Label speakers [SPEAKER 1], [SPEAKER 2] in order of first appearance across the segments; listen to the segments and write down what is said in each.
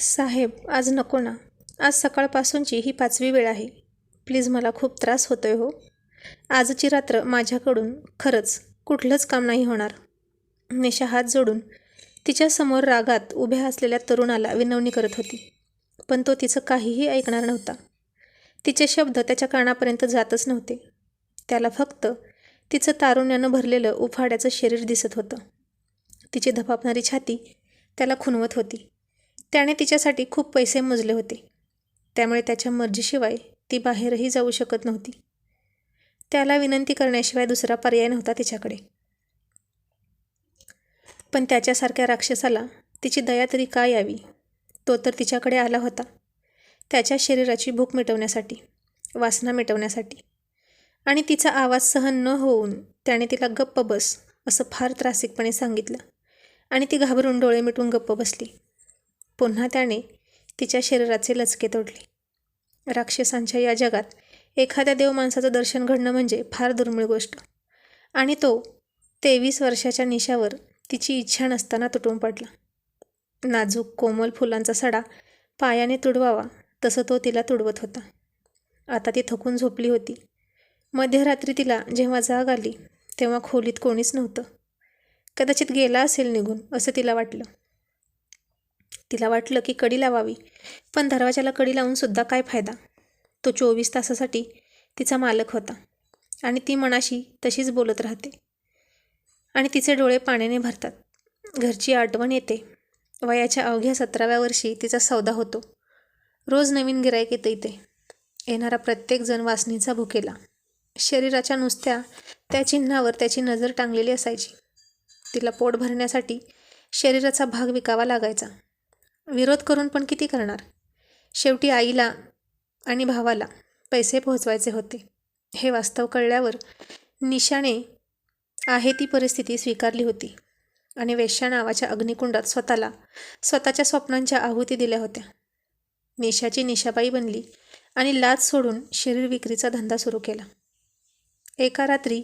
[SPEAKER 1] साहेब आज नको ना. आज सकाळपासूनची ही पाचवी वेळ आहे. प्लीज मला खूप त्रास होतोय हो. आजची रात्र माझ्याकडून खरंच कुठलंच काम नाही होणार. निशा हात जोडून तिच्यासमोर रागात उभ्या असलेल्या तरुणाला विनवणी करत होती. पण तो तिचं काहीही ऐकणार नव्हता. तिचे शब्द त्याच्या कानापर्यंत जातच नव्हते. त्याला फक्त तिचं तारुण्यानं भरलेलं उफाड्याचं शरीर दिसत होतं. तिची धपापणारी छाती त्याला खुनवत होती. त्याने तिच्यासाठी खूप पैसे मोजले होते. त्यामुळे त्याच्या मर्जीशिवाय ती बाहेरही जाऊ शकत नव्हती. त्याला विनंती करण्याशिवाय दुसरा पर्याय नव्हता तिच्याकडे. पण त्याच्यासारख्या राक्षसाला तिची दया तरी का यावी? तो तर तिच्याकडे आला होता. त्याच्या शरीराची भूक मिटवण्यासाठी वासना मिटवण्यासाठी. आणि तिचा आवाज सहन न होऊन त्याने तिला गप्प बस असं फार त्रासिकपणे सांगितलं. आणि ती घाबरून डोळे मिटून गप्प बसली. पुन्हा त्याने तिच्या शरीराचे लचके तोडले. राक्षसांच्या या जगात एखाद्या देव माणसाचं दर्शन घडणं म्हणजे फार दुर्मिळ गोष्ट. आणि तो तेवीस वर्षाच्या निशावर तिची इच्छा नसताना तुटून पडला. नाजूक कोमल फुलांचा सडा पायाने तुडवावा तसं तो तिला तुडवत होता. आता ती थकून झोपली होती. मध्यरात्री तिला जेव्हा जाग आली तेव्हा खोलीत कोणीच नव्हतं. कदाचित गेला असेल निघून असं तिला वाटलं. तिला वाटलं की कडी लावावी. पण दरवाजाला कडी लावूनसुद्धा काय फायदा? तो चोवीस तासासाठी तिचा मालक होता आणि ती मनाशी तशीच बोलत राहते. आणि तिचे डोळे पाण्याने भरतात. घरची आठवण येते. वयाच्या अवघ्या सतराव्या वर्षी तिचा सौदा होतो. रोज नवीन गिरायक येतं इथे. येणारा प्रत्येकजण वासनीचा भुकेला. शरीराच्या नुसत्या त्या चिन्हावर त्याची नजर टांगलेली असायची. तिला पोट भरण्यासाठी शरीराचा भाग विकावा लागायचा. विरोध करून पण किती करणार? शेवटी आईला आणि भावाला पैसे पोहोचवायचे होते. हे वास्तव कळल्यावर निशाने आहे ती परिस्थिती स्वीकारली होती आणि वेश्या नावाच्या अग्निकुंडात स्वतःला स्वतःच्या स्वप्नांच्या आहुती दिल्या होत्या. निशाची निशाबाई बनली आणि लाच सोडून शरीर विक्रीचा धंदा सुरू केला. एका रात्री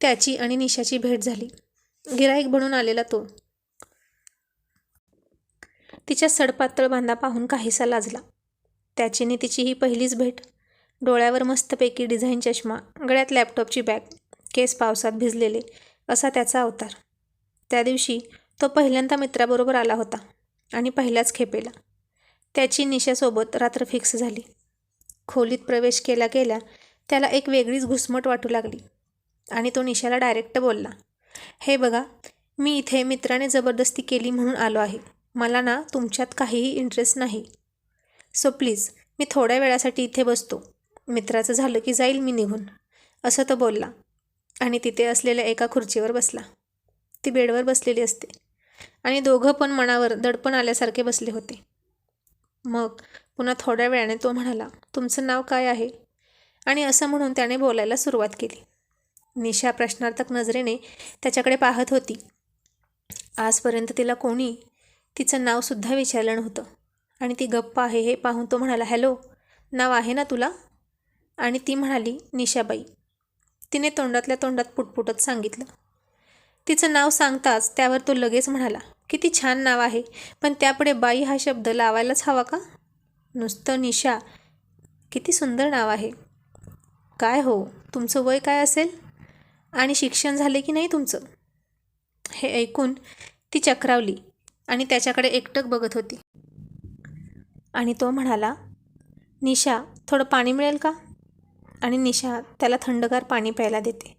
[SPEAKER 1] त्याची आणि निशाची भेट झाली. गिराईक बनून आलेला तो तिच्या सडपातळ बांधा पाहून काहीसा लाजला. त्याचीने तिची ही पहिलीच भेट. डोळ्यावर मस्तपैकी डिझाईन चष्मा गळ्यात लॅपटॉपची बॅग केस पावसात भिजलेले असा त्याचा अवतार. त्या दिवशी तो पहिल्यांदा मित्राबरोबर आला होता आणि पहिल्याच खेपेला. त्याची निशासोबत रात्र फिक्स झाली. खोलीत प्रवेश केला गेल्या त्याला एक वेगळीच घुसमट वाटू लागली आणि तो निशाला डायरेक्ट बोलला हे बघा मी इथे मित्राने जबरदस्ती केली म्हणून आलो आहे. मला ना तुमच्यात काहीही इंटरेस्ट नाही. सो प्लीज मी थोड्या वेळासाठी इथे बसतो. मित्राचं झालं की जाईल मी निघून. असं तो बोलला. आणि तिथे असलेल्या एका खुर्चीवर बसला. ती बेडवर बसलेली असते. आणि दोघं पण मनावर दडपण आल्यासारखे बसले होते. मग पुन्हा थोड्या वेळाने तो म्हणाला तुमचं नाव काय आहे? आणि असं म्हणून त्याने बोलायला सुरुवात केली. निशा प्रश्नार्थक नजरेने त्याच्याकडे पाहत होती. आजपर्यंत तिला कोणी तिचं नावसुद्धा विचारलं नव्हतं. आणि ती गप्प आहे हे पाहून तो म्हणाला हॅलो नाव आहे ना तुला? आणि ती म्हणाली निशाबाई. तिने तोंडातल्या तोंडात पुटपुटत सांगितलं. तिचं नाव सांगताच त्यावर तो लगेच म्हणाला किती छान नाव आहे पण त्यापुढे बाई हा शब्द लावायलाच हवा का? नुसतं निशा किती सुंदर नाव आहे. काय हो तुमचं वय काय असेल? आणि शिक्षण झाले की नाही तुमचं? हे ऐकून ती चक्रावली. आणि त्याच्याकडे एकटक बघत होती. आणि तो म्हणाला निशा थोडं पाणी मिळेल का? आणि निशा त्याला थंडगार पाणी प्यायला देते.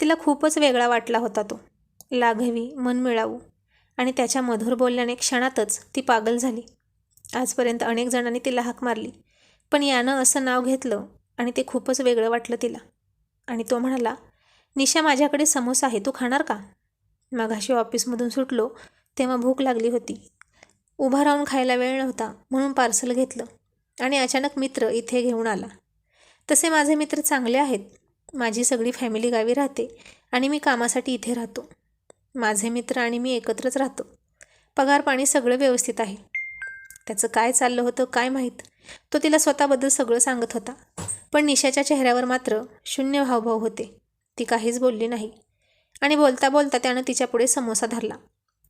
[SPEAKER 1] तिला खूपच वेगळा वाटला होता तो. लाघवी मन मिळावू. आणि त्याच्या मधुर बोलल्याने क्षणातच ती पागल झाली. आजपर्यंत अनेक जणांनी तिला हाक मारली पण यानं असं नाव घेतलं आणि ते खूपच वेगळं वाटलं तिला. आणि तो म्हणाला निशा माझ्याकडे समोसा आहे तू खाणार का? मघाशी ऑफिसमधून सुटलो तेव्हा भूक लागली होती. उभा राहून खायला वेळ नव्हता म्हणून पार्सल घेतलं आणि अचानक मित्र इथे घेऊन आला. तसे माझे मित्र चांगले आहेत. माझी सगळी फॅमिली गावी राहते आणि मी कामासाठी इथे राहतो. माझे मित्र आणि मी एकत्रच राहतो. पगार पाणी सगळं व्यवस्थित आहे. त्याचं काय चाललं होतं काय माहीत? तो तिला स्वतःबद्दल सगळं सांगत होता. पण निशाच्या चेहऱ्यावर मात्र शून्य हावभाव होते. ती काहीच बोलली नाही. आणि बोलता बोलता त्यानं तिच्यापुढे समोसा धरला.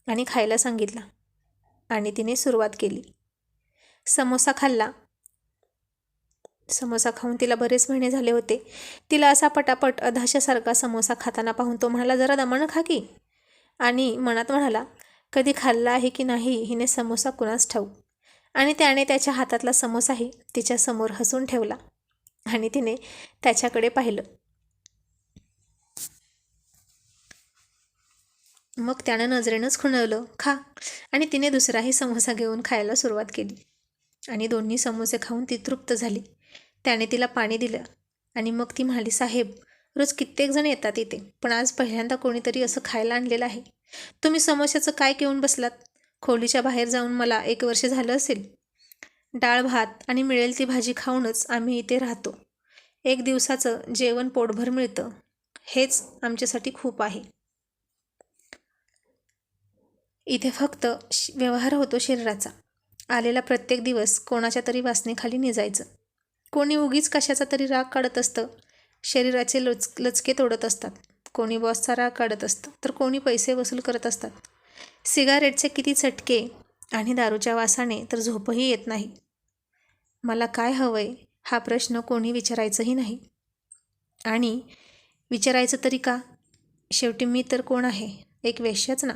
[SPEAKER 1] आणि खायला सांगितला. आणि तिने सुरुवात केली. समोसा खाल्ला. समोसा खाऊन तिला बरेच महिने झाले होते. तिला असा पटापट अधाशासारखा समोसा खाताना पाहून तो म्हणाला जरा दमानं खा की. आणि मनात म्हणाला कधी खाल्ला आहे की नाही हिने समोसा कुणास ठाऊ. आणि त्याने त्याच्या हातातला समोसाही तिच्यासमोर हसून ठेवला. आणि तिने त्याच्याकडे पाहिलं. मग त्यानं नजरेनंच खुणवलं खा. आणि तिने दुसराही समोसा घेऊन खायला सुरुवात केली. आणि दोन्ही समोसे खाऊन ती तृप्त झाली. त्याने तिला पाणी दिलं आणि मग ती म्हणाली साहेब रोज कित्येक जण येतात इथे पण आज पहिल्यांदा कोणीतरी असं खायला आणलेलं आहे. तुम्ही समोशाचं काय घेऊन बसलात? खोलीच्या बाहेर जाऊन मला एक वर्ष झालं असेल. डाळ भात आणि मिळेल ती भाजी खाऊनच आम्ही इथे राहतो. एक दिवसाचं जेवण पोटभर मिळतं. हेच आमच्यासाठी खूप आहे. इथे फक्त श- व्यवहार होतो शरीराचा. आलेला प्रत्येक दिवस कोणाच्या तरी वासनेखाली निजायचं. कोणी उगीच कशाचा तरी राग काढत असतं. शरीराचे लच लचके तोडत असतात. कोणी बॉसचा राग काढत असतं. तर कोणी पैसे वसूल करत असतात. सिगारेटचे किती चटके आणि दारूच्या वासाने तर झोपही येत नाही. मला काय हवंय हा प्रश्न कोणी विचारायचंही नाही. आणि विचारायचं तरी का? शेवटी मी तर कोण आहे? एक वेश्याच ना.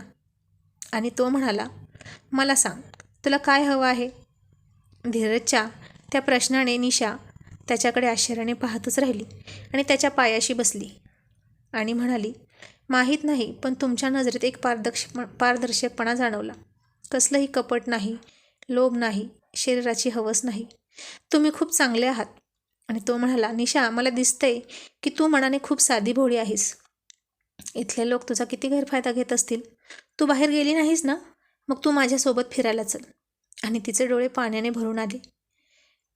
[SPEAKER 1] आणि तो म्हणाला मला सांग तुला काय हवं आहे? धीरजच्या त्या प्रश्नाने निशा त्याच्याकडे आश्चर्याने पाहतच राहिली आणि त्याच्या पायाशी बसली आणि म्हणाली माहीत नाही पण तुमच्या नजरेत एक पारदर्श पारदर्शकपणा जाणवला. कसलंही कपट नाही लोभ नाही शरीराची हवस नाही. तुम्ही खूप चांगले आहात. आणि तो म्हणाला निशा मला दिसतंय की तू मनाने खूप साधी भोळी आहेस. इथले लोक तुझा किती गैरफायदा घेत असतील? तू बाहेर गेली नाहीस ना? मग तू माझ्यासोबत फिरायला चल. आणि तिचे डोळे पाण्याने भरून आले.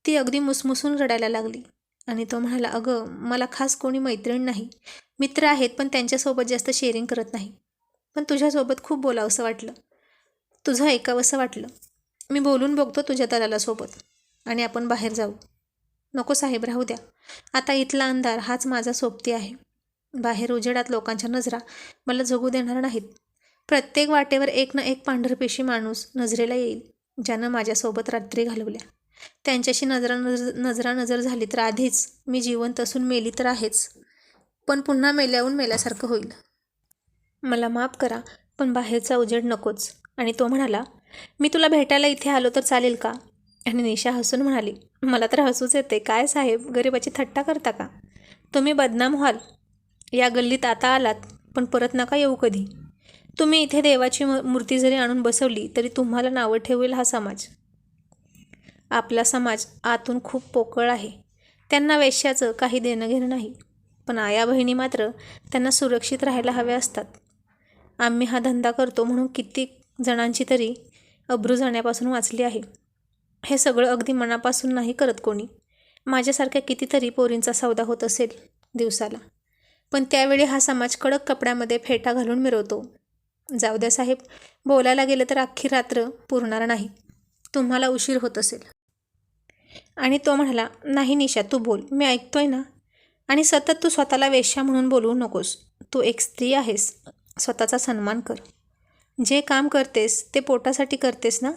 [SPEAKER 1] ती अगदी मुसमुसून रडायला लागली. आणि तो म्हणाला अगं मला खास कोणी मैत्रीण नाही. मित्र आहेत पण त्यांच्यासोबत जास्त शेअरिंग करत नाही. पण तुझ्यासोबत खूप बोलावंसं वाटलं. तुझं ऐकावंसं वाटलं. मी बोलून बघतो तुझ्या दलालासोबत आणि आपण बाहेर जाऊ. नको साहेब राहू द्या. आता इथला अंधार हाच माझा सोबती आहे. बाहेर उजेडात लोकांच्या नजरा मला जगू देणार नाहीत. प्रत्येक वाटेवर एक ना एक पांढरपेशी माणूस नजरेला येईल ज्यानं माझ्यासोबत रात्री घालवल्या. त्यांच्याशी नजरा नजर नजरा नजर झाली तर आधीच मी जिवंत असून मेली तर आहेच पण पुन्हा मेल्याहून मेल्यासारखं होईल. मला माफ करा पण बाहेरचा उजेड नकोच. आणि तो म्हणाला मी तुला भेटायला इथे आलो तर चालेल का? आणि निशा हसून म्हणाली मला तर हसूच येते. काय साहेब गरिबाची थट्टा करता का? तुम्ही बदनाम व्हाल. या गल्लीत आता आलात पण परत नका येऊ कधी. तुम्ही इथे देवाची मूर्ती जरी आणून बसवली तरी तुम्हाला नावं ठेवेल हा समाज. आपला समाज आतून खूप पोकळ आहे. त्यांना वेश्याचं काही देणं घेणं नाही. पण आया बहिणी मात्र त्यांना सुरक्षित राहायला हव्या असतात. आम्ही हा धंदा करतो म्हणून कित्येक जणांची तरी अब्रू जाण्यापासून वाचली आहे. हे सगळं अगदी मनापासून नाही करत कोणी. माझ्यासारख्या कितीतरी पोरींचा सौदा होत असेल दिवसाला. पण त्यावेळी हा समाज कडक कपड्यामध्ये फेटा घालून मिरवतो. जाऊ द्या साहेब बोलायला गेलं तर अख्खी रात्र पुरणार नाही. तुम्हाला उशीर होत असेल. आणि तो म्हणाला नाही निशा तू बोल मी ऐकतोय ना. आणि सतत तू स्वतःला वेश्या म्हणून बोलवू नकोस. तू एक स्त्री आहेस. स्वतःचा सन्मान कर. जे काम करतेस ते पोटासाठी करतेस ना?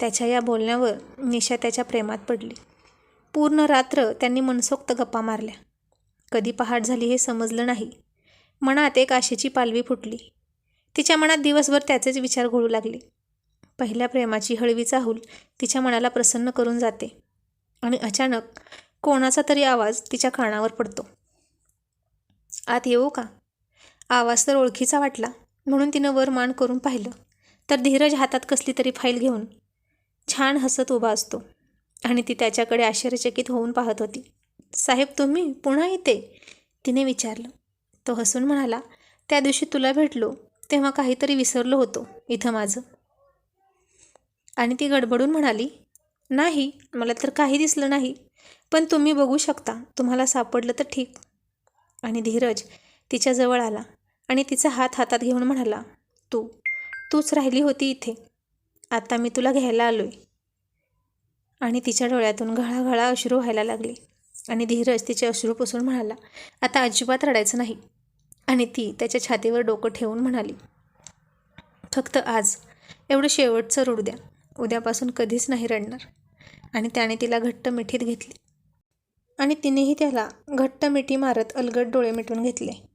[SPEAKER 1] त्याच्या या बोलण्यावर निशा त्याच्या प्रेमात पडली. पूर्ण रात्र त्यांनी मनसोक्त गप्पा मारल्या. कधी पहाट झाली हे समजलं नाही. मनात एक आशेची पालवी फुटली. तिच्या मनात दिवसभर त्याचेच विचार घोळू लागले. पहिल्या प्रेमाची हळवी चाहूल तिच्या मनाला प्रसन्न करून जाते आणि अचानक कोणाचा तरी आवाज तिच्या कानावर पडतो. आत येऊ का? आवाज तर ओळखीचा वाटला म्हणून तिनं वर मान करून पाहिलं तर धीरज हातात कसली तरी फाईल घेऊन छान हसत उभा असतो आणि ती त्याच्याकडे आश्चर्यचकित होऊन पाहत होती. साहेब तुम्ही पुन्हा येते तिने विचारलं. तो हसून म्हणाला त्या दिवशी तुला भेटलो तेव्हा काहीतरी विसरलो होतो इथं माझं. आणि ती गडबडून म्हणाली नाही मला तर काही दिसलं नाही पण तुम्ही बघू शकता तुम्हाला सापडलं तर ठीक. आणि धीरज तिच्याजवळ आला आणि तिचा हात हातात घेऊन म्हणाला तू तूच राहिली होती इथे. आता मी तुला घ्यायला आलोय. आणि तिच्या डोळ्यातून घळाघळा अश्रू व्हायला लागले. आणि धीरज तिचे अश्रू पुसून म्हणाला आता अजिबात रडायचं नाही. आणि ती त्याच्या छातीवर डोकं ठेवून म्हणाली फक्त आज. एवढं शेवटचं रडू द्या. उद्यापासून कधीच नाही रडणार. आणि त्याने तिला घट्ट मिठीत घेतली. आणि तिनेही त्याला घट्ट मिठी मारत अलगट डोळे मिटून घेतले.